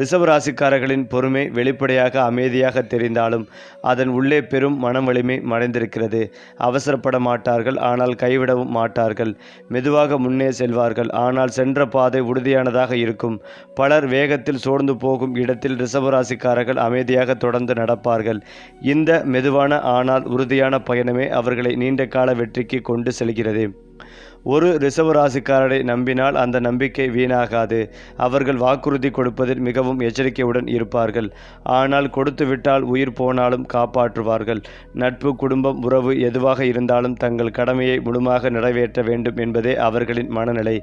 ரிஷபராசிக்காரர்களின் பொறுமை வெளிப்படையாக அமைதியாக தெரிந்தாலும் அதன் உள்ளே பெரும் மனம் வலிமை மறைந்திருக்கிறது. அவசரப்பட மாட்டார்கள் ஆனால் கைவிடவும் மாட்டார்கள். மெதுவாக முன்னே செல்வார்கள் ஆனால் சென்ற பாதை உறுதியானதாக இருக்கும். பலர் வேகத்தில் சோர்ந்து போகும் இடத்தில் ரிஷபராசிக்காரர்கள் அமைதியாக தொடர்ந்து நடப்பார்கள். இந்த மெதுவான ஆனால் உறுதியான பயணமே அவர்களை நீண்ட கால வெற்றிக்கு கொண்டு செல்கிறது. ஒரு ரிசர்வ் ராசிக்காரரை நம்பினால் அந்த நம்பிக்கை வீணாகாது. அவர்கள் வாக்குறுதி கொடுப்பதில் மிகவும் எச்சரிக்கையுடன் இருப்பார்கள். ஆனால் கொடுத்துவிட்டால் உயிர் போனாலும் காப்பாற்றுவார்கள். நட்பு குடும்பம் உறவு எதுவாக இருந்தாலும் தங்கள் கடமையை முழுமாக நிறைவேற்ற வேண்டும் என்பதே அவர்களின் மனநிலை.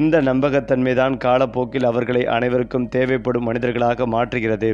இந்த நம்பகத்தன்மைதான் காலப்போக்கில் அவர்களை அனைவருக்கும் தேவைப்படும் மனிதர்களாக மாற்றுகிறது.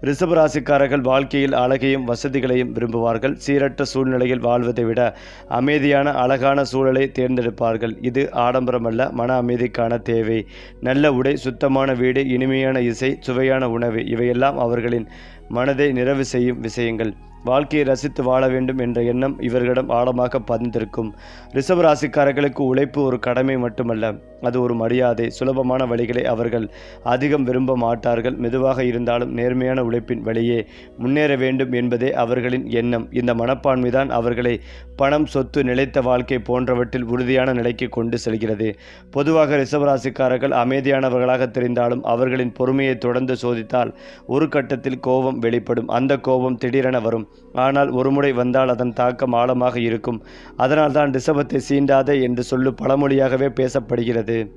ரிசபராசிக்காரர்கள் வாழ்க்கையில் அழகையும் வசதிகளையும் விரும்புவார்கள். சீரற்ற சூழ்நிலையில் வாழ்வதை விட அமைதியான அழகான சூழலை தேர்ந்தெடுப்பார்கள். இது ஆடம்பரமல்ல மன அமைதிக்கான தேவை. நல்ல உடை சுத்தமான வீடு இனிமையான இசை சுவையான உணவு இவையெல்லாம் அவர்களின் மனதை நிறைவு செய்யும் விஷயங்கள். வாழ்க்கையை ரசித்து வாழ வேண்டும் என்ற எண்ணம் இவர்களிடம் ஆழமாக பதிந்திருக்கும். ரிஷப ராசிக்காரர்களுக்கு உழைப்பு ஒரு கடமை மட்டுமல்ல. அது ஒரு மரியாதை சுலபமான வழிகளை அவர்கள் அதிகம் விரும்ப மாட்டார்கள். மெதுவாக இருந்தாலும் நேர்மையான உழைப்பின் வழியே முன்னேற வேண்டும் என்பதே அவர்களின் எண்ணம். இந்த மனப்பான்மைதான் அவர்களை பணம் சொத்து நிலைத்த வாழ்க்கை போன்றவற்றில் உறுதியான நிலைக்கு கொண்டு செல்கிறது. பொதுவாக ரிஷபராசிக்காரர்கள் அமைதியானவர்களாக தெரிந்தாலும் அவர்களின் பொறுமையை தொடர்ந்து சோதித்தால் ஒரு கட்டத்தில் கோபம் வெளிப்படும். அந்த கோபம் திடீரென வரும். ஆனால் ஒருமுறை வந்தால் அதன் தாக்கம் ஆழமாக இருக்கும். அதனால்தான் ரிஷபத்தை சீண்டாதே என்று சொல்லு பழமொழியாகவே பேசப்படுகிறது.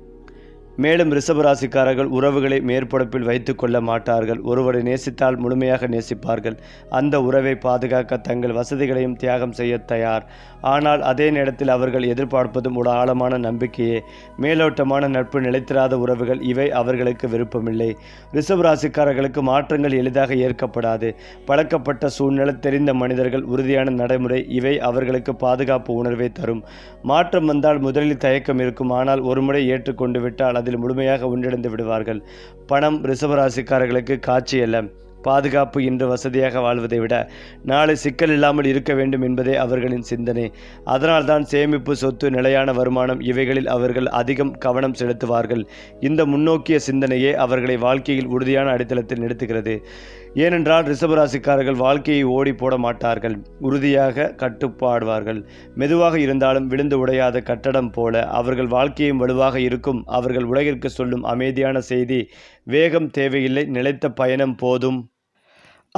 மேலும் ரிஷபராசிக்காரர்கள் உறவுகளை மேற்படுப்பில் வைத்து கொள்ள மாட்டார்கள். ஒருவரை நேசித்தால் முழுமையாக நேசிப்பார்கள். அந்த உறவை பாதுகாக்க தங்கள் வசதிகளையும் தியாகம் செய்ய தயார். ஆனால் அதே நேரத்தில் அவர்கள் எதிர்பார்ப்பதும் ஒரு ஆழமான நம்பிக்கையே. மேலோட்டமான நட்பு நிலைத்திராத உறவுகள் இவை அவர்களுக்கு விருப்பமில்லை. ரிஷபராசிக்காரர்களுக்கு மாற்றங்கள் எளிதாக ஏற்கப்படாது. பழக்கப்பட்ட சூழ்நிலை தெரிந்த மனிதர்கள் உறுதியான நடைமுறை இவை அவர்களுக்கு பாதுகாப்பு உணர்வை தரும். மாற்றம் வந்தால் முதலில் தயக்கம் இருக்கும். ஆனால் ஒருமுறை ஏற்றுக்கொண்டு விட்டால் அதில் முழுமையாக ஒன்றிணைந்து விடுவார்கள். பணம் ரிசவராசிக்காரர்களுக்கு காட்சி அல்ல. பாதுகாப்பு இன்று வசதியாக வாழ்வதை விட நாளை சிக்கல் இல்லாமல் இருக்க வேண்டும் என்பதே அவர்களின் சிந்தனை. அதனால்தான் சேமிப்பு சொத்து நிலையான வருமானம் இவைகளில் அவர்கள் அதிகம் கவனம் செலுத்துவார்கள். இந்த முன்னோக்கிய சிந்தனையே அவர்களை வாழ்க்கையில் உறுதியான அடித்தளத்தில் நிறுத்துகிறது. ஏனென்றால் ரிஷபராசிக்காரர்கள் வாழ்க்கையை ஓடி போட மாட்டார்கள் உறுதியாக கட்டுப்பாடுவார்கள். மெதுவாக இருந்தாலும் விழுந்து உடையாத கட்டடம் போல அவர்கள் வாழ்க்கையும் வலுவாக இருக்கும். அவர்கள் உலகிற்கு சொல்லும் அமைதியான செய்தி வேகம் தேவையில்லை நிலைத்த பயணம் போதும்.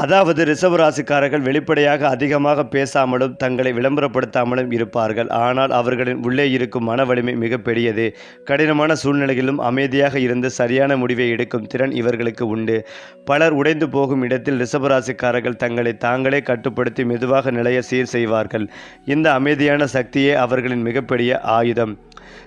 அதாவது ரிஷபராசிக்காரர்கள் வெளிப்படையாக அதிகமாக பேசாமலும் தங்களை விளம்பரப்படுத்தாமலும் இருப்பார்கள். ஆனால் அவர்களின் உள்ளே இருக்கும் மன வலிமை மிகப்பெரியது கடினமான சூழ்நிலையிலும் அமைதியாக இருந்து சரியான முடிவை எடுக்கும் திறன் இவர்களுக்கு உண்டு. பலர் உடைந்து போகும் இடத்தில் ரிஷபராசிக்காரர்கள் தங்களை தாங்களே கட்டுப்படுத்தி மெதுவாக நிலைய சீர் செய்வார்கள். இந்த அமைதியான சக்தியே அவர்களின் மிகப்பெரிய ஆயுதம்.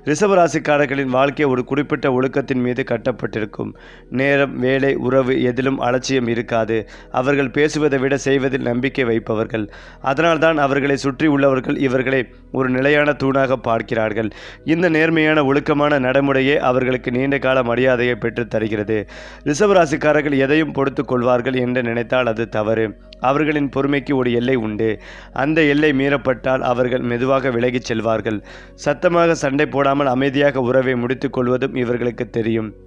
ரிஷபராசிக்காரர்களின் வாழ்க்கை ஒரு குறிப்பிட்ட ஒழுக்கத்தின் மீது கட்டப்பட்டிருக்கும். நேரம் வேலை உறவு எதிலும் அலட்சியம் இருக்காது. அவர்கள் பேசுவதை விட செய்வதில் நம்பிக்கை வைப்பவர்கள். அதனால்தான் அவர்களை சுற்றி உள்ளவர்கள் இவர்களை ஒரு நிலையான தூணாக பார்க்கிறார்கள். இந்த நேர்மையான ஒழுக்கமான நடைமுறையே அவர்களுக்கு நீண்ட கால மரியாதையை பெற்றுத் தருகிறது. ரிஷபராசிக்காரர்கள் எதையும் பொறுத்து கொள்வார்கள் என்று நினைத்தால் அது தவறு. அவர்களின் பொறுமைக்கு ஒரு எல்லை உண்டு. அந்த எல்லை மீறப்பட்டால் அவர்கள் மெதுவாக விலகிச் செல்வார்கள். சத்தமாக சண்டை போடாமல் அமைதியாக உறவை முடித்துக் கொள்வதும் இவர்களுக்கு தெரியும்.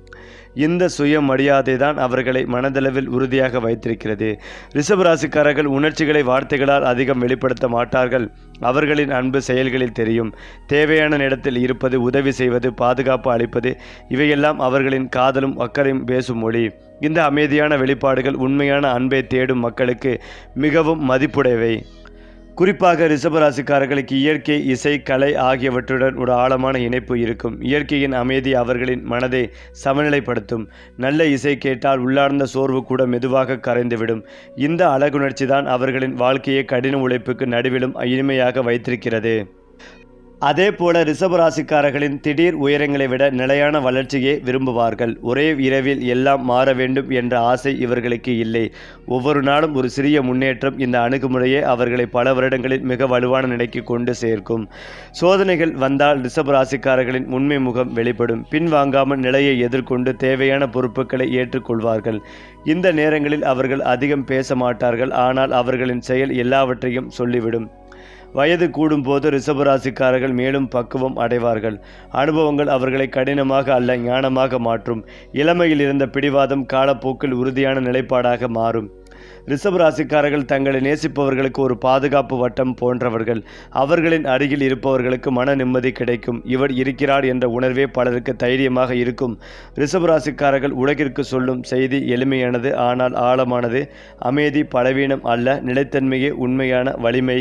இந்த சுய மரியாதை தான் அவர்களை மனதளவில் உறுதியாக வைத்திருக்கிறது. ரிஷபராசிக்காரர்கள் உணர்ச்சிகளை வார்த்தைகளால் அதிகம் வெளிப்படுத்த மாட்டார்கள். அவர்களின் அன்பு செயல்களில் தெரியும். தேவையான நேரத்தில் இருப்பது உதவி செய்வது பாதுகாப்பு அளிப்பது இவையெல்லாம் அவர்களின் காதலும் அக்கறையும் பேசும் மொழி. இந்த அமைதியான வெளிப்பாடுகள் உண்மையான அன்பை தேடும் மக்களுக்கு மிகவும் மதிப்புடையவை. குறிப்பாக ரிஷபராசிக்காரர்களுக்கு இயற்கை இசை கலை ஆகியவற்றுடன் ஒரு ஆழமான இணைப்பு இருக்கும். இயற்கையின் அமைதி அவர்களின் மனதை சமநிலைப்படுத்தும். நல்ல இசை கேட்டால் உள்ளார்ந்த சோர்வு கூட மெதுவாக கரைந்துவிடும். இந்த அழகுணர்ச்சி தான் அவர்களின் வாழ்க்கையை கடின உழைப்புக்கு நடுவிலும் இனிமையாக வைத்திருக்கிறது. அதே போல ரிஷபராசிக்காரர்களின் திடீர் உயரங்களை விட நிலையான வளர்ச்சியை விரும்புவார்கள். ஒரே இரவில் எல்லாம் மாற வேண்டும் என்ற ஆசை இவர்களுக்கு இல்லை. ஒவ்வொரு நாளும் ஒரு சிறிய முன்னேற்றம் இந்த அணுகுமுறையே அவர்களை பல வருடங்களில் மிக வலுவான நிலைக்கு கொண்டு சேர்க்கும். சோதனைகள் வந்தால் ரிஷபராசிக்காரர்களின் உண்மை முகம் வெளிப்படும். பின்வாங்காமல் நிலையை எதிர்கொண்டு தேவையான பொறுப்புகளை ஏற்றுக்கொள்வார்கள். இந்த நேரங்களில் அவர்கள் அதிகம் பேச மாட்டார்கள். ஆனால் அவர்களின் செயல் எல்லாவற்றையும் சொல்லிவிடும். வயது கூடும்போது ரிஷபராசிக்காரர்கள் மேலும் பக்குவம் அடைவார்கள். அனுபவங்கள் அவர்களை கடினமாக அல்ல ஞானமாக மாற்றும். இளமையில் இருந்த பிடிவாதம் காலப்போக்கில் உறுதியான நிலைப்பாடாக மாறும். ரிஷபராசிக்காரர்கள் தங்களை நேசிப்பவர்களுக்கு ஒரு பாதுகாப்பு வட்டம் போன்றவர்கள். அவர்களின் அருகில் இருப்பவர்களுக்கு மன நிம்மதி கிடைக்கும். இவர் இருக்கிறார் என்ற உணர்வே பலருக்கு தைரியமாக இருக்கும். ரிஷபராசிக்காரர்கள் உலகிற்கு சொல்லும் செய்தி எளிமையானது ஆனால் ஆழமானது. அமைதி பலவீனம் அல்ல நிலைத்தன்மையே உண்மையான வலிமை.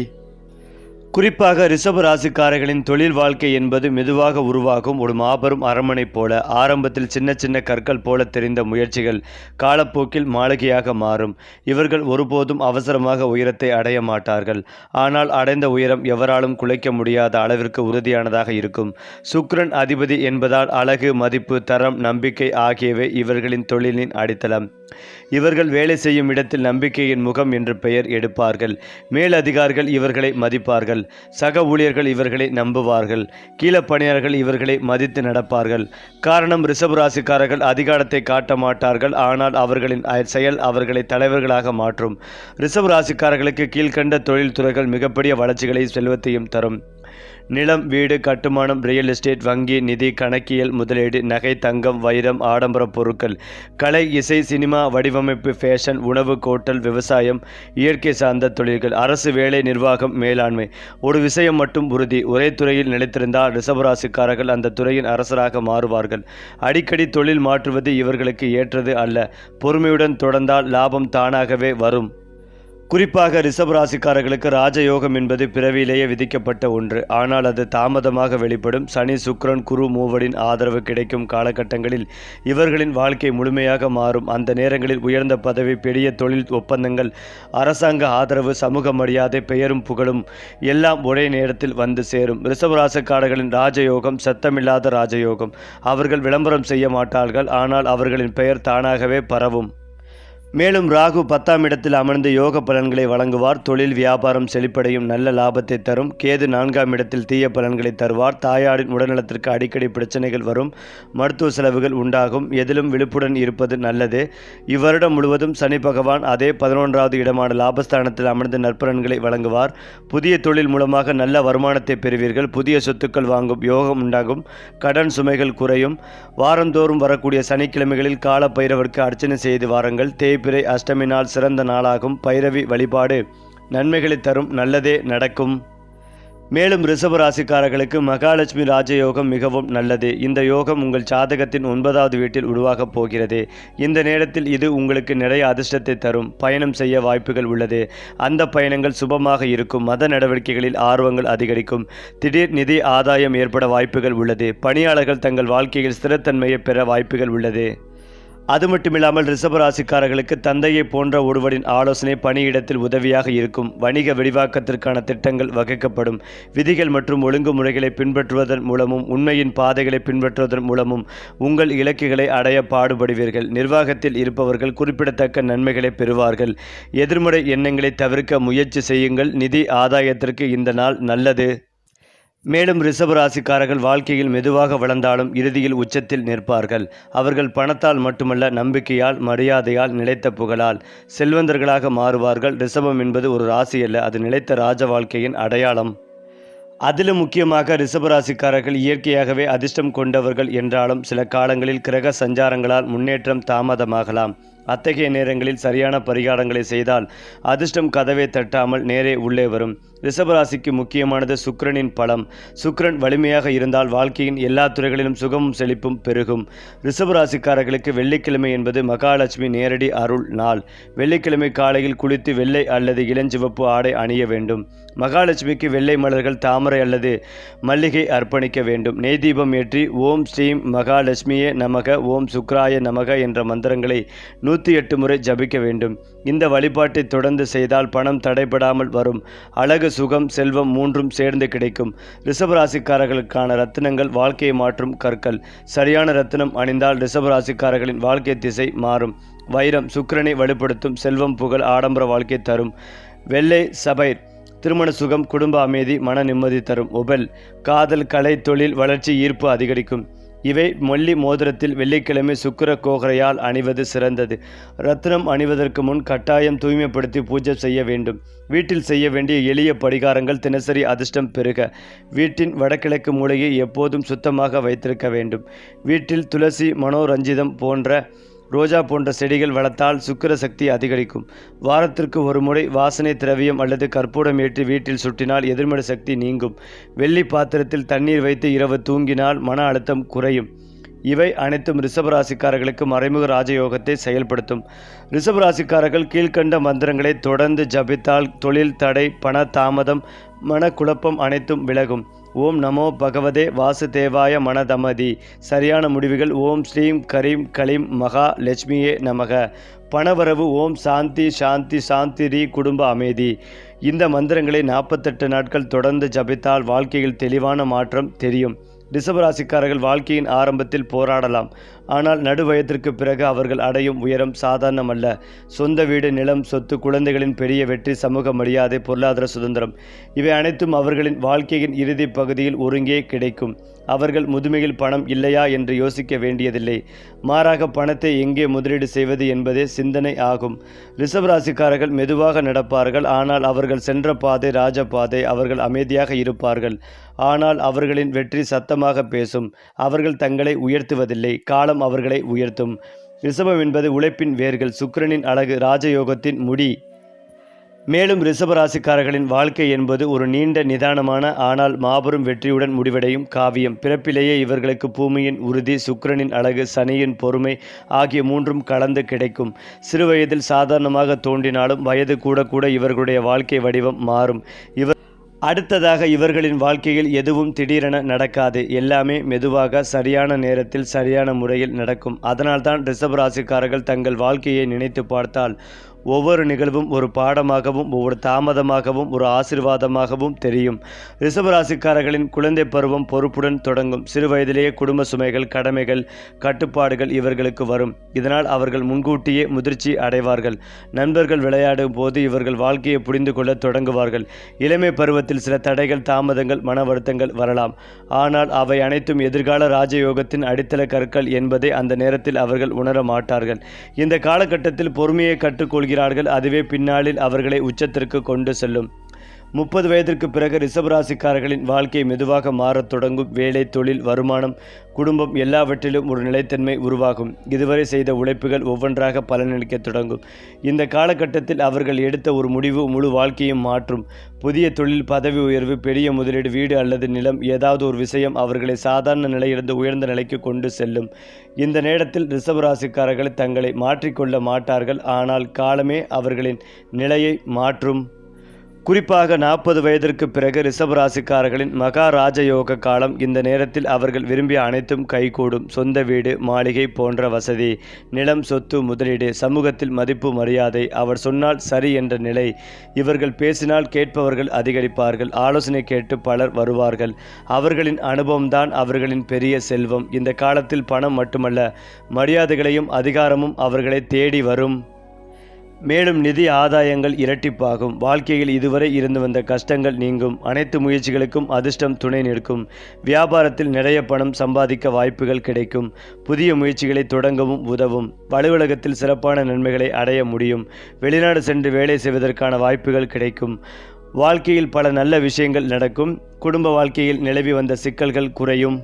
குறிப்பாக ரிஷப ராசிக்காரர்களின் தொழில் வாழ்க்கை என்பது மெதுவாக உருவாகும் ஒரு மாபெரும் அரண்மனை போல ஆரம்பத்தில் சின்ன சின்ன கற்கள் போல தெரிந்த முயற்சிகள் காலப்போக்கில் மாளிகையாக மாறும். இவர்கள் ஒருபோதும் அவசரமாக உயரத்தை அடைய மாட்டார்கள். ஆனால் அடைந்த உயரம் எவராலும் குலைக்க முடியாத அளவிற்கு உறுதியானதாக இருக்கும். சுக்ரன் அதிபதி என்பதால் அழகு மதிப்பு தரம் நம்பிக்கை ஆகியவை இவர்களின் தொழிலின் அடித்தளம். இவர்கள் வேலை செய்யும் இடத்தில் நம்பிக்கையின் முகம் என்று பெயர் எடுப்பார்கள். மேலதிகாரிகள் இவர்களை மதிப்பார்கள். சக ஊழியர்கள் இவர்களை நம்புவார்கள். கீழ பணியாளர்கள் இவர்களை மதித்து நடப்பார்கள். காரணம் ரிஷபராசிக்காரர்கள் அதிகாரத்தை காட்ட மாட்டார்கள். ஆனால் அவர்களின் செயல் அவர்களை தலைவர்களாக மாற்றும். ரிஷபராசிக்காரர்களுக்கு கீழ்க்கண்ட தொழில்துறைகள் மிகப்பெரிய வளர்ச்சிகளை செல்வத்தையும் தரும். நிலம் வீடு கட்டுமானம் ரியல் எஸ்டேட் வங்கி நிதி கணக்கியல் முதலீடு நகை தங்கம் வைரம் ஆடம்பர பொருட்கள் கலை இசை சினிமா வடிவமைப்பு ஃபேஷன் உணவு கோட்டல் விவசாயம் இயற்கை சார்ந்த தொழில்கள் அரசு வேலை நிர்வாகம் மேலாண்மை. ஒரு விஷயம் மட்டும் உறுதி ஒரே துறையில் நிலைத்திருந்தால் ரிஷபராசிக்காரர்கள் அந்த துறையின் அரசராக மாறுவார்கள். அடிக்கடி தொழில் மாற்றுவது இவர்களுக்கு ஏற்றது அல்ல. பொறுமையுடன் தொடர்ந்தால் லாபம் தானாகவே வரும். குறிப்பாக ரிஷப ராசிக்காரர்களுக்கு ராஜயோகம் என்பது பிறவியிலேயே விதிக்கப்பட்ட ஒன்று. ஆனால் அது தாமதமாக வெளிப்படும். சனி சுக்ரன் குரு மூவரின் ஆதரவு கிடைக்கும் காலகட்டங்களில் இவர்களின் வாழ்க்கை முழுமையாக மாறும். அந்த நேரங்களில் உயர்ந்த பதவி பெரிய தொழில் ஒப்பந்தங்கள் அரசாங்க ஆதரவு சமூக மரியாதை பெயரும் புகழும் எல்லாம் ஒரே நேரத்தில் வந்து சேரும். ரிஷபராசிக்காரர்களின் ராஜயோகம் சத்தமில்லாத ராஜயோகம். அவர்கள் விளம்பரம் செய்ய மாட்டார்கள். ஆனால் அவர்களின் பெயர் தானாகவே பரவும். மேலும் ராகு பத்தாம் இடத்தில் அமர்ந்து யோக பலன்களை வழங்குவார். தொழில் வியாபாரம் செழிப்படையும் நல்ல லாபத்தை தரும். கேது நான்காம் இடத்தில் தீய பலன்களை தருவார். தாயாரின் உடல்நலத்திற்கு அடிக்கடி பிரச்சனைகள் வரும். மருத்துவ செலவுகள் உண்டாகும். எதிலும் விழிப்புடன் இருப்பது நல்லது. இவ்வருடம் முழுவதும் சனி பகவான் அதே பதினொன்றாவது இடமான லாபஸ்தானத்தில் அமர்ந்து நற்பலன்களை வழங்குவார். புதிய தொழில் மூலமாக நல்ல வருமானத்தை பெறுவீர்கள். புதிய சொத்துக்கள் வாங்கும் யோகம் உண்டாகும். கடன் சுமைகள் குறையும். வாரந்தோறும் வரக்கூடிய சனிக்கிழமைகளில் காலப்பயிரவருக்கு பைரவருக்கு அர்ச்சனை செய்து வாருங்கள். தேய்பிறை அஷ்டமி நாள் சிறந்த நாளாகும் பைரவி வழிபாடு. நன்மைகளை தரும் நல்லதே நடக்கும். மேலும் ரிஷபராசிக்காரர்களுக்கு மகாலட்சுமி ராஜயோகம் மிகவும் நல்லது. இந்த யோகம் உங்கள் ஜாதகத்தின் ஒன்பதாவது வீட்டில் உருவாகப் போகிறது. இந்த நேரத்தில் இது உங்களுக்கு நிறைய அதிர்ஷ்டத்தை தரும். பயணம் செய்ய வாய்ப்புகள் உள்ளது. அந்த பயணங்கள் சுபமாக இருக்கும். மத நடவடிக்கைகளில் ஆர்வங்கள் அதிகரிக்கும். திடீர் நிதி ஆதாயம் ஏற்பட வாய்ப்புகள் உள்ளது. பணியாளர்கள் தங்கள் வாழ்க்கையில் ஸ்திரத்தன்மையை பெற வாய்ப்புகள் உள்ளது. அது மட்டுமில்லாமல் ரிஷபராசிக்காரர்களுக்கு தந்தையை போன்ற ஒருவரின் ஆலோசனை பணியிடத்தில் உதவியாக இருக்கும். வணிக விரிவாக்கத்திற்கான திட்டங்கள் வகுக்கப்படும். விதிகள் மற்றும் ஒழுங்குமுறைகளை பின்பற்றுவதன் மூலமும் உண்மையின் பாதைகளை பின்பற்றுவதன் மூலமும் உங்கள் இலக்குகளை அடைய பாடுபடுவீர்கள். நிர்வாகத்தில் இருப்பவர்கள் குறிப்பிடத்தக்க நன்மைகளை பெறுவார்கள். எதிர்மறை எண்ணங்களை தவிர்க்க முயற்சி செய்யுங்கள். நிதி ஆதாயத்திற்கு இந்த நாள் நல்லது. மேலும் ரிஷப ராசிக்காரர்கள் வாழ்க்கையில் மெதுவாக வளர்ந்தாலும் இறுதியில் உச்சத்தில் நிற்பார்கள். அவர்கள் பணத்தால் மட்டுமல்ல நம்பிக்கையால் மரியாதையால் நிலைத்த புகழால் செல்வந்தர்களாக மாறுவார்கள். ரிஷபம் என்பது ஒரு ராசி அல்ல அது நிலைத்த ராஜ வாழ்க்கையின் அடையாளம். அதிலும் முக்கியமாக ரிஷபராசிக்காரர்கள் இயற்கையாகவே அதிர்ஷ்டம் கொண்டவர்கள் என்றாலும் சில காலங்களில் கிரக சஞ்சாரங்களால் முன்னேற்றம் தாமதமாகலாம். அத்தகைய நேரங்களில் சரியான பரிகாரங்களை செய்தால் அதிர்ஷ்டம் கதவை தட்டாமல் நேரே உள்ளே வரும். ரிஷபராசிக்கு முக்கியமானது சுக்கரனின் பலம். சுக்கரன் வலிமையாக இருந்தால் வாழ்க்கையின் எல்லா துறைகளிலும் சுகமும் செழிப்பும் பெருகும். ரிஷபராசிக்காரர்களுக்கு வெள்ளிக்கிழமை என்பது மகாலட்சுமி நேரடி அருள் நாள். வெள்ளிக்கிழமை காலையில் குளித்து வெள்ளை அல்லது இளஞ்சிவப்பு ஆடை அணிய வேண்டும். மகாலட்சுமிக்கு வெள்ளை மலர்கள் தாமரை அல்லது மல்லிகை அர்ப்பணிக்க வேண்டும். நெய் தீபம் ஏற்றி ஓம் ஸ்ரீம் மகாலட்சுமியே நமக ஓம் சுக்ராய நமக என்ற மந்திரங்களை நூற்றி எட்டு முறை ஜபிக்க வேண்டும். இந்த வழிபாட்டை தொடர்ந்து செய்தால் பணம் தடைபடாமல் வரும். அழகு சுகம் செல்வம் மூன்றும் சேர்ந்து கிடைக்கும். ரிஷபராசிக்காரர்களுக்கான ரத்தினங்கள் வாழ்க்கையை மாற்றும் கற்கள். சரியான ரத்தினம் அணிந்தால் ரிஷபராசிக்காரர்களின் வாழ்க்கை திசை மாறும். வைரம் சுக்கிரனை வலுப்படுத்தும் செல்வம் புகழ் ஆடம்பர வாழ்க்கை தரும். வெள்ளை சபைர் திருமண சுகம் குடும்ப அமைதி மன நிம்மதி தரும். உபல் காதல் கலை தொழில் வளர்ச்சி ஈர்ப்பு அதிகரிக்கும். இவை மொல்லி மோதிரத்தில் வெள்ளிக்கிழமை சுக்கிர கோகரையால் அணிவது சிறந்தது. ரத்னம் அணிவதற்கு முன் கட்டாயம் தூய்மைப்படுத்தி பூஜை செய்ய வேண்டும். வீட்டில் செய்ய வேண்டிய எளிய படிகாரங்கள் தினசரி அதிர்ஷ்டம் பெருக. வீட்டின் வடகிழக்கு மூலையை எப்போதும் சுத்தமாக வைத்திருக்க வேண்டும். வீட்டில் துளசி மனோரஞ்சிதம் போன்ற ரோஜா போன்ற செடிகள் வளர்த்தால் சுக்கிர சக்தி அதிகரிக்கும். வாரத்திற்கு ஒரு முறை வாசனை திரவியம் அல்லது கற்பூரம் ஏற்றி வீட்டில் சுட்டினால் எதிர்மறை சக்தி நீங்கும். வெள்ளி பாத்திரத்தில் தண்ணீர் வைத்து இரவு தூங்கினால் மன அழுத்தம் குறையும். இவை அனைத்தும் ரிஷபராசிக்காரர்களுக்கு மறைமுக ராஜயோகத்தை செயல்படுத்தும். ரிஷபராசிக்காரர்கள் கீழ்க்கண்ட மந்திரங்களை தொடர்ந்து ஜபித்தால் தொழில் தடை பண தாமதம் மனக்குழப்பம் அனைத்தும் விலகும். ஓம் நமோ பகவதே வாசுதேவாய மனதமதி. சரியான முடிவுகள். ஓம் ஸ்ரீம் கரீம் கலீம் மகா லட்சுமியே நமக. பணவரவு. ஓம் சாந்தி சாந்தி சாந்தி ரீ குடும்ப அமைதி. இந்த மந்திரங்களை நாற்பத்தெட்டு நாட்கள் தொடர்ந்து ஜபித்தால் வாழ்க்கையில் தெளிவான மாற்றம் தெரியும். ரிஷபராசிக்காரர்கள் வாழ்க்கையின் ஆரம்பத்தில் போராடலாம். ஆனால் நடுவயத்திற்கு பிறகு அவர்கள் அடையும் உயரம் சாதாரணமல்ல. சொந்த வீடு நிலம் சொத்து குழந்தைகளின் பெரிய வெற்றி சமூக மரியாதை பொருளாதார சுதந்திரம். இவை அனைத்தும் அவர்களின் வாழ்க்கையின் இறுதி பகுதியில் ஒருங்கே கிடைக்கும். அவர்கள் முதுமையில் பணம் இல்லையா என்று யோசிக்க வேண்டியதில்லை. மாறாக பணத்தை எங்கே முதலீடு செய்வது என்பதே சிந்தனை ஆகும். ரிஷபராசிக்காரர்கள் மெதுவாக நடப்பார்கள். ஆனால் அவர்கள் சென்ற பாதை ராஜபாதை அவர்கள் அமைதியாக இருப்பார்கள். ஆனால் அவர்களின் வெற்றி சத்தமாக பேசும். அவர்கள் தங்களை உயர்த்துவதில்லை. காலம் அவர்களை உயர்த்தும். ரிஷபம் என்பது உழைப்பின் வேர்கள் சுக்கிரனின் அழகு ராஜயோகத்தின் முடி. மேலும் ரிஷபராசிக்காரர்களின் வாழ்க்கை என்பது ஒரு நீண்ட நிதானமான ஆனால் மாபெரும் வெற்றியுடன் முடிவடையும் காவியம். பிறப்பிலேயே இவர்களுக்கு பூமியின் உறுதி சுக்கிரனின் அழகு சனியின் பொறுமை ஆகிய மூன்றும் கலந்து கிடைக்கும். சிறுவயதில் சாதாரணமாக தோன்றினாலும் வயது கூட கூட இவர்களுடைய வாழ்க்கை வடிவம் மாறும். இவர் அடுத்ததாக இவர்களின் வாழ்க்கையில் எதுவும் திடீரென நடக்காது. எல்லாமே மெதுவாக சரியான நேரத்தில் சரியான முறையில் நடக்கும். அதனால்தான் ரிஷப ராசிக்காரர்கள் தங்கள் வாழ்க்கையை நினைத்து பார்த்தால் ஒவ்வொரு நிகழ்வும் ஒரு பாடமாகவும் ஒவ்வொரு தாமதமாகவும் ஒரு ஆசிர்வாதமாகவும் தெரியும். ரிஷபராசிக்காரர்களின் குழந்தை பருவம் பொறுப்புடன் தொடங்கும். சிறு வயதிலேயே குடும்ப சுமைகள் கடமைகள் கட்டுப்பாடுகள் இவர்களுக்கு வரும். இதனால் அவர்கள் முன்கூட்டியே முதிர்ச்சி அடைவார்கள். நண்பர்கள் விளையாடும் போது இவர்கள் வாழ்க்கையை புரிந்து கொள்ள தொடங்குவார்கள். இளமை பருவத்தில் சில தடைகள் தாமதங்கள் மன வருத்தங்கள் வரலாம். ஆனால் அவை அனைத்தும் எதிர்கால ராஜயோகத்தின் அடித்தள கற்கள் என்பதை அந்த நேரத்தில் அவர்கள் உணர மாட்டார்கள் இந்த காலகட்டத்தில் பொறுமையை கற்றுக்கொள்கிறார்கள் அதுவே பின்னாளில் அவர்களை உச்சத்திற்கு கொண்டு செல்லும். முப்பது வயதிற்கு பிறகு ரிஷபராசிக்காரர்களின் வாழ்க்கை மெதுவாக மாறத் தொடங்கும். வேலை தொழில் வருமானம் குடும்பம் எல்லாவற்றிலும் ஒரு நிலைத்தன்மை உருவாகும். இதுவரை செய்த உழைப்புகள் ஒவ்வொன்றாக பலனளிக்கத் தொடங்கும். இந்த காலகட்டத்தில் அவர்கள் எடுத்த ஒரு முடிவு முழு வாழ்க்கையும் மாற்றும். புதிய தொழில் பதவி உயர்வு பெரிய முதலீடு வீடு அல்லது நிலம் ஏதாவது ஒரு விஷயம் அவர்களை சாதாரண நிலையிலிருந்து உயர்ந்த நிலைக்கு கொண்டு செல்லும். இந்த நேரத்தில் ரிஷபராசிக்காரர்கள் தங்களை மாற்றிக்கொள்ள மாட்டார்கள். ஆனால் காலமே அவர்களின் நிலையை மாற்றும். குறிப்பாக நாற்பது வயதிற்கு பிறகு ரிஷபராசிக்காரர்களின் மகா ராஜயோக காலம் இந்த நேரத்தில் அவர்கள் விரும்பிய அனைத்தும் கைகூடும். சொந்த வீடு மாளிகை போன்ற வசதி நிலம் சொத்து முதலீடு சமூகத்தில் மதிப்பு மரியாதை அவர் சொன்னால் சரி என்ற நிலை. இவர்கள் பேசினால் கேட்பவர்கள் அதிகரிப்பார்கள். ஆலோசனை கேட்டு பலர் வருவார்கள். அவர்களின் அனுபவம்தான் அவர்களின் பெரிய செல்வம். இந்த காலத்தில் பணம் மட்டுமல்ல மரியாதைகளையும் அதிகாரமும் அவர்களை தேடி வரும். மேலும் நிதி ஆதாயங்கள் இரட்டிப்பாகும். வாழ்க்கையில் இதுவரை இருந்து வந்த கஷ்டங்கள் நீங்கும். அனைத்து முயற்சிகளுக்கும் அதிர்ஷ்டம் துணை நிற்கும். வியாபாரத்தில் நிறைய பணம் சம்பாதிக்க வாய்ப்புகள் கிடைக்கும். புதிய முயற்சிகளை தொடங்கவும் உதவும். அலுவலகத்தில் சிறப்பான நன்மைகளை அடைய முடியும். வெளிநாடு சென்று வேலை செய்வதற்கான வாய்ப்புகள் கிடைக்கும். வாழ்க்கையில் பல நல்ல விஷயங்கள் நடக்கும். குடும்ப வாழ்க்கையில் நிலவி வந்த சிக்கல்கள் குறையும்.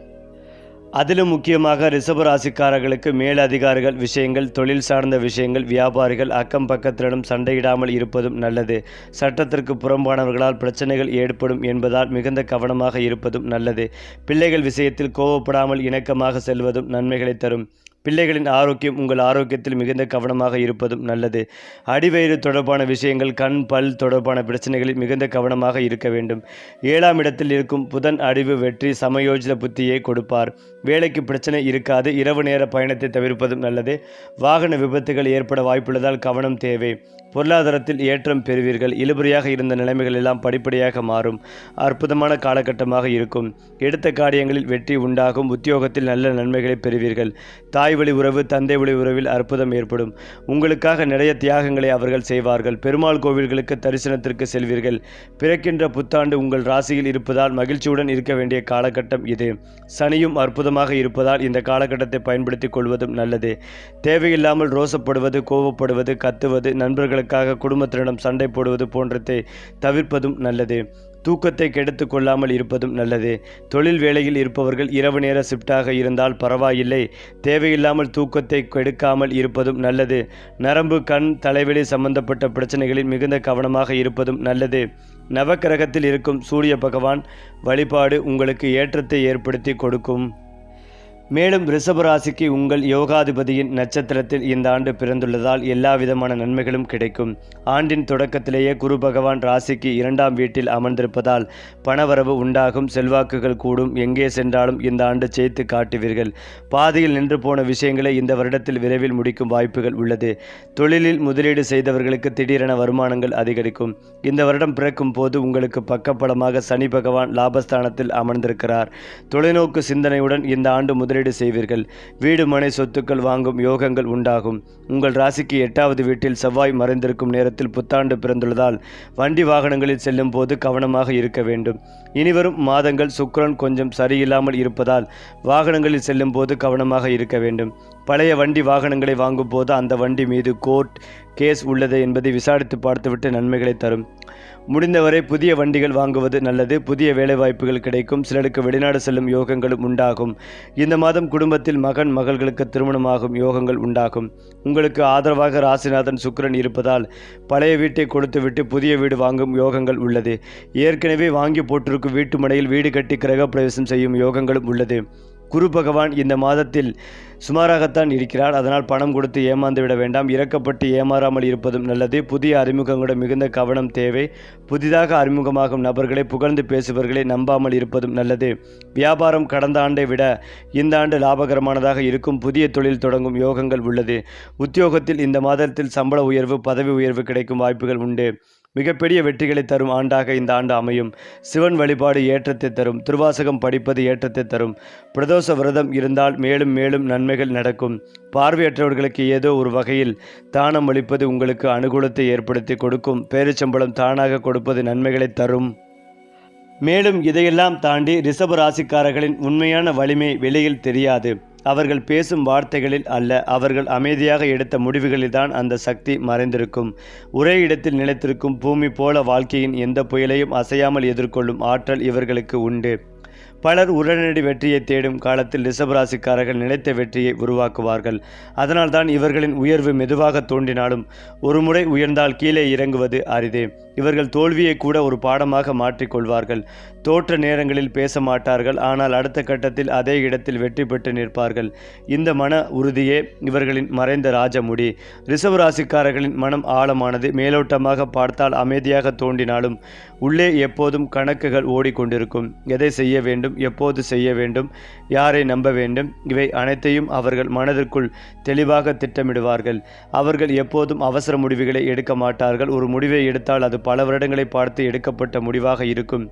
அதிலும் முக்கியமாக ரிஷப ராசிக்காரர்களுக்கு மேலதிகாரிகள் விஷயங்கள் தொழில் சார்ந்த விஷயங்கள் வியாபாரிகள் அக்கம் பக்கத்தினரும் சண்டையிடாமல் இருப்பதும் நல்லது. சட்டத்திற்கு புறம்பானவர்களால் பிரச்சனைகள் ஏற்படும் என்பதால் மிகுந்த கவனமாக இருப்பதும் நல்லது. பிள்ளைகள் விஷயத்தில் கோவப்படாமல் இணக்கமாக செல்வதும் நன்மைகளை தரும். பிள்ளைகளின் ஆரோக்கியம் உங்கள் ஆரோக்கியத்தில் மிகுந்த கவனமாக இருப்பதும் நல்லது. அடிவயிறு தொடர்பான விஷயங்கள் கண் பல் தொடர்பான பிரச்சனைகளில் மிகுந்த கவனமாக இருக்க வேண்டும். ஏழாம் இடத்தில் இருக்கும் புதன் அடிவு வெற்றி சமயோஜித புத்தியை கொடுப்பார். வேலைக்கு பிரச்சனை இருக்காது. இரவு நேர பயணத்தை தவிர்ப்பதும் நல்லது. வாகன விபத்துகள் ஏற்பட வாய்ப்புள்ளதால் கவனம் தேவை. பொருளாதாரத்தில் ஏற்றம் பெறுவீர்கள். இழுபறியாக இருந்த நிலைமைகள் எல்லாம் படிப்படியாக மாறும். அற்புதமான காலகட்டமாக இருக்கும். எடுத்த காரியங்களில் வெற்றி உண்டாகும். உத்தியோகத்தில் நல்ல நன்மைகளை பெறுவீர்கள். தாய் வழி உறவு தந்தை வழி உறவில் அற்புதம் ஏற்படும். உங்களுக்காக நிறைய தியாகங்களை அவர்கள் செய்வார்கள். பெருமாள் கோவில்களுக்கு தரிசனத்திற்கு செல்வீர்கள். பிறக்கின்ற புத்தாண்டு உங்கள் ராசியில் இருப்பதால் மகிழ்ச்சியுடன் இருக்க வேண்டிய காலகட்டம் இது. சனியும் அற்புதம் விரோதமாக இருப்பதால் இந்த காலகட்டத்தை பயன்படுத்தி கொள்வதும் நல்லது. தேவையில்லாமல் ரோசப்படுவது கோபப்படுவது கத்துவது நண்பர்களுக்காக குடும்பத்தினரிடம் சண்டை போடுவது போன்றதை தவிர்ப்பதும் நல்லது. தூக்கத்தை கெடுத்து கொள்ளாமல் இருப்பதும் நல்லது. தொழில் வேலையில் இருப்பவர்கள் இரவு நேர ஷிஃப்டாக இருந்தால் பரவாயில்லை. தேவையில்லாமல் தூக்கத்தை கெடுக்காமல் இருப்பதும் நல்லது. நரம்பு கண் தலைவலி சம்பந்தப்பட்ட பிரச்சனைகளில் மிகுந்த கவனமாக இருப்பதும் நல்லது. நவக்கிரகத்தில் இருக்கும் சூரிய பகவான் வழிபாடு உங்களுக்கு ஏற்றத்தை ஏற்படுத்தி கொடுக்கும். மேலும் ரிஷபராசிக்கு உங்கள் யோகாதிபதியின் நட்சத்திரத்தில் இந்த ஆண்டு பிறந்துள்ளதால் எல்லா விதமான நன்மைகளும் கிடைக்கும். ஆண்டின் தொடக்கத்திலேயே குரு பகவான் ராசிக்கு இரண்டாம் வீட்டில் அமர்ந்திருப்பதால் பணவரவு உண்டாகும் செல்வாக்குகள் கூடும் எங்கே சென்றாலும் இந்த ஆண்டு ஜெயித்து காட்டுவீர்கள். பாதியில் நின்று போன விஷயங்களை இந்த வருடத்தில் விரைவில் முடிக்கும் வாய்ப்புகள் உள்ளது. தொழிலில் முதலீடு செய்தவர்களுக்கு திடீரென வருமானங்கள் அதிகரிக்கும். இந்த வருடம் பிறக்கும் போது உங்களுக்கு பக்கப்படமாக சனி பகவான் லாபஸ்தானத்தில் அமர்ந்திருக்கிறார். தொலைநோக்கு சிந்தனையுடன் இந்த ஆண்டு முதலீடு செய்வீர்கள். வீடு மனை சொத்துக்கள் வாங்கும் யோகங்கள் உண்டாகும். உங்கள் ராசிக்கு எட்டாவது வீட்டில் செவ்வாய் மறைந்திருக்கும் நேரத்தில் புத்தாண்டு பிறந்துள்ளதால் வண்டி வாகனங்களில் செல்லும் போது கவனமாக இருக்க வேண்டும். இனிவரும் மாதங்கள் சுக்கிரன் கொஞ்சம் சரியில்லாமல் இருப்பதால் வாகனங்களில் செல்லும் போது கவனமாக இருக்க வேண்டும். பழைய வண்டி வாகனங்களை வாங்கும் போது அந்த வண்டி மீது கோர்ட் கேஸ் உள்ளது என்பதை விசாரித்து பார்த்துவிட்டு நன்மைகளை தரும். முடிந்தவரை புதிய வண்டிகள் வாங்குவது நல்லது. புதிய வேலைவாய்ப்புகள் கிடைக்கும். சிலருக்கு வெளிநாடு செல்லும் யோகங்களும் உண்டாகும். இந்த மாதம் குடும்பத்தில் மகன் மகள்களுக்கு திருமணமாகும் யோகங்கள் உண்டாகும். உங்களுக்கு ஆதரவாக ராசிநாதன் சுக்கரன் இருப்பதால் பழைய வீட்டை கொடுத்துவிட்டு புதிய வீடு வாங்கும் யோகங்கள் உள்ளது. ஏற்கனவே வாங்கி போட்டிருக்கும் வீட்டு மனையில் வீடு கட்டி கிரகப்பிரவேசம் செய்யும் யோகங்களும் உள்ளது. குரு பகவான் இந்த மாதத்தில் சுமாராகத்தான் இருக்கிறார். அதனால் பணம் கொடுத்து ஏமாந்து விட வேண்டாம். இறக்கப்பட்டு ஏமாறாமல் இருப்பதும் நல்லது. புதிய அறிமுகங்களுடன் மிகுந்த கவனம் தேவை. புதிதாக அறிமுகமாகும் நபர்களை புகழ்ந்து பேசுபவர்களை நம்பாமல் இருப்பதும் நல்லது. வியாபாரம் கடந்த ஆண்டை விட இந்த ஆண்டு லாபகரமானதாக இருக்கும். புதிய தொழில் தொடங்கும் யோகங்கள் உள்ளது. உத்தியோகத்தில் இந்த மாதத்தில் சம்பள உயர்வு பதவி உயர்வு கிடைக்கும் வாய்ப்புகள் உண்டு. மிகப்பெரிய வெற்றிகளை தரும் ஆண்டாக இந்த ஆண்டு அமையும். சிவன் வழிபாடு ஏற்றத்தை தரும். திருவாசகம் படிப்பது ஏற்றத்தை தரும். பிரதோஷ விரதம் இருந்தால் மேலும் மேலும் நன்மைகள் நடக்கும். பார்வையற்றவர்களுக்கு ஏதோ ஒரு வகையில் தானம் அளிப்பது உங்களுக்கு அனுகூலத்தை ஏற்படுத்தி கொடுக்கும். பேரிச்சம்பளம் தானாக கொடுப்பது நன்மைகளை தரும். மேலும் இதையெல்லாம் தாண்டி ரிஷப ராசிக்காரர்களின் உண்மையான வலிமை வெளியில் தெரியாது. அவர்கள் பேசும் வார்த்தைகளில் அல்ல. அவர்கள் அமைதியாக எடுத்த முடிவுகளில்தான் அந்த சக்தி மறைந்திருக்கும். ஒரே இடத்தில் நிலைத்திருக்கும் பூமி போல வாழ்க்கையின் எந்த புயலையும் அசையாமல் எதிர்கொள்ளும் ஆற்றல் இவர்களுக்கு உண்டு. பலர் உடனடி வெற்றியை தேடும் காலத்தில் ரிஷபராசிக்காரர்கள் நிலைத்த வெற்றியை உருவாக்குவார்கள். அதனால்தான் இவர்களின் உயர்வு மெதுவாக தோன்றினாலும் ஒரு முறை உயர்ந்தால் கீழே இறங்குவது அரிதே. இவர்கள் தோல்வியை கூட ஒரு பாடமாக மாற்றிக்கொள்வார்கள். தோற்ற நேரங்களில் பேச மாட்டார்கள். ஆனால் அடுத்த கட்டத்தில் அதே இடத்தில் வெற்றி பெற்று நிற்பார்கள். இந்த மன உறுதியே இவர்களின் மறைந்த ராஜமுடி. ரிசர்வ் ராசிக்காரர்களின் மனம் ஆழமானது. மேலோட்டமாக பார்த்தால் அமைதியாக தோண்டினாலும் உள்ளே எப்போதும் கணக்குகள் ஓடிக்கொண்டிருக்கும். எதை செய்ய வேண்டும் எப்போது செய்ய வேண்டும் யாரை நம்ப வேண்டும் இவை அனைத்தையும் அவர்கள் மனதிற்குள் தெளிவாக திட்டமிடுவார்கள். அவர்கள் எப்போதும் அவசர முடிவுகளை எடுக்க மாட்டார்கள். ஒரு முடிவை எடுத்தால் அது பல வருடங்களை பார்த்து எடுக்கப்பட்ட முடிவாக இருக்கும்.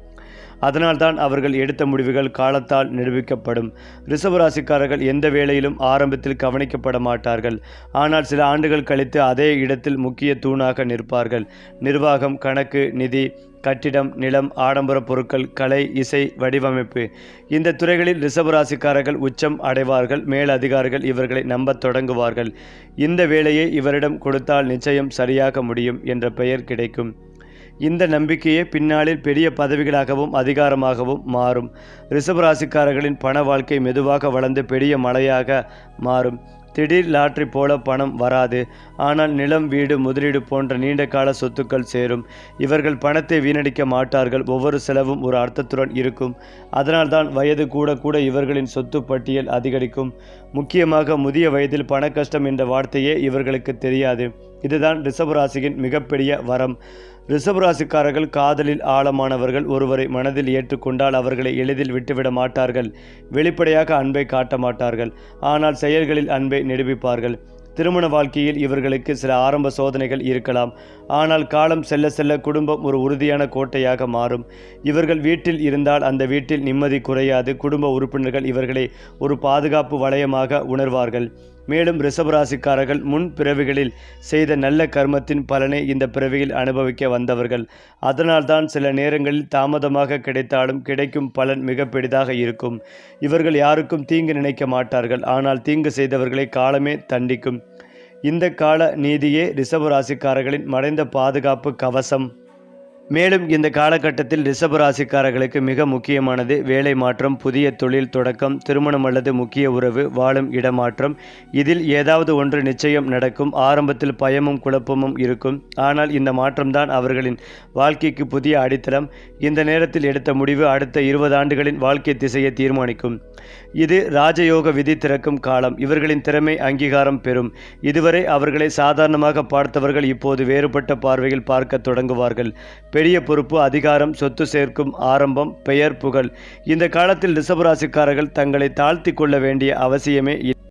அதனால்தான் அவர்கள் எடுத்த முடிவுகள் காலத்தால் நிரூபிக்கப்படும். ரிசவராசிக்காரர்கள் எந்த வேளையிலும் ஆரம்பத்தில் கவனிக்கப்பட மாட்டார்கள். ஆனால் சில ஆண்டுகள் கழித்து அதே இடத்தில் முக்கிய தூணாக நிற்பார்கள். நிர்வாகம் கணக்கு நிதி கட்டிடம் நிலம் ஆடம்பர பொருட்கள் கலை இசை வடிவமைப்பு. இந்த துறைகளில் ரிஷபராசிக்காரர்கள் உச்சம் அடைவார்கள். மேலதிகாரிகள் இவர்களை நம்பத் தொடங்குவார்கள். இந்த வேலையை இவரிடம் கொடுத்தால் நிச்சயம் சரியாக முடியும் என்ற பெயர் கிடைக்கும். இந்த நம்பிக்கையே பின்னாளில் பெரிய பதவிகளாகவும் அதிகாரமாகவும் மாறும். ரிஷபராசிக்காரர்களின் பண வாழ்க்கை மெதுவாக வளர்ந்து பெரிய மழையாக மாறும். திடீர் லாட்ரி போல பணம் வராது. ஆனால் நிலம் வீடு முதலீடு போன்ற நீண்ட கால சொத்துக்கள் சேரும். இவர்கள் பணத்தை வீணடிக்க மாட்டார்கள். ஒவ்வொரு செலவும் ஒரு அர்த்தத்துடன் இருக்கும். அதனால்தான் வயது கூட கூட இவர்களின் சொத்து பட்டியல் அதிகரிக்கும். முக்கியமாக முதிய வயதில் பண கஷ்டம் என்ற வார்த்தையே இவர்களுக்கு தெரியாது. இதுதான் ரிஷபராசியின் மிகப்பெரிய வரம். ரிஷபராசிக்காரர்கள் காதலில் ஆழமானவர்கள் ஒருவரை மனதில் ஏற்றுக்கொண்டால் அவர்களை எளிதில் விட்டுவிட மாட்டார்கள். வெளிப்படையாக அன்பை காட்ட மாட்டார்கள். ஆனால் செயல்களில் அன்பை நிரூபிப்பார்கள். திருமண வாழ்க்கையில் இவர்களுக்கு சில ஆரம்ப சோதனைகள் இருக்கலாம். ஆனால் காலம் செல்ல செல்ல குடும்பம் ஒரு உறுதியான கோட்டையாக மாறும். இவர்கள் வீட்டில் இருந்தால் அந்த வீட்டில் நிம்மதி குறையாது. குடும்ப உறுப்பினர்கள் இவர்களை ஒரு பாதுகாப்பு வளையமாக உணர்வார்கள். மேலும் ரிஷபராசிக்காரர்கள் முன் பிறவிகளில் செய்த நல்ல கர்மத்தின் பலனை இந்த பிறவியில் அனுபவிக்க வந்தவர்கள். அதனால்தான் சில நேரங்களில் தாமதமாக கிடைத்தாலும் கிடைக்கும் பலன் மிக பெரிதாக இருக்கும். இவர்கள் யாருக்கும் தீங்கு நினைக்க மாட்டார்கள். ஆனால் தீங்கு செய்தவர்களை காலமே தண்டிக்கும். இந்த கால நீதியே ரிஷபராசிக்காரர்களின் மறைந்த பாதுகாப்பு கவசம். மேலும் இந்த காலகட்டத்தில் ரிஷப ராசிக்காரர்களுக்கு மிக முக்கியமானது வேலை மாற்றம் புதிய தொழில் தொடக்கம் திருமணம் அல்லது முக்கிய உறவு வாழும் இடமாற்றம். இதில் ஏதாவது ஒன்று நிச்சயம் நடக்கும். ஆரம்பத்தில் பயமும் குழப்பமும் இருக்கும். ஆனால் இந்த மாற்றம்தான் அவர்களின் வாழ்க்கைக்கு புதிய அடித்தளம். இந்த நேரத்தில் எடுத்த முடிவு அடுத்த இருபது ஆண்டுகளின் வாழ்க்கை திசையை தீர்மானிக்கும். இது ராஜயோக விதி திறக்கும் காலம். இவர்களின் திறமை அங்கீகாரம் பெறும். இதுவரை அவர்களை சாதாரணமாக பார்த்தவர்கள் இப்போது வேறுபட்ட பார்வையில் பார்க்க தொடங்குவார்கள். பெரிய பொறுப்பு அதிகாரம் சொத்து சேர்க்கும் ஆரம்பம் பெயர் புகழ். இந்த காலத்தில் ரிஷபராசிக்காரர்கள் தங்களை தாழ்த்தி கொள்ள வேண்டிய அவசியமே இல்லை.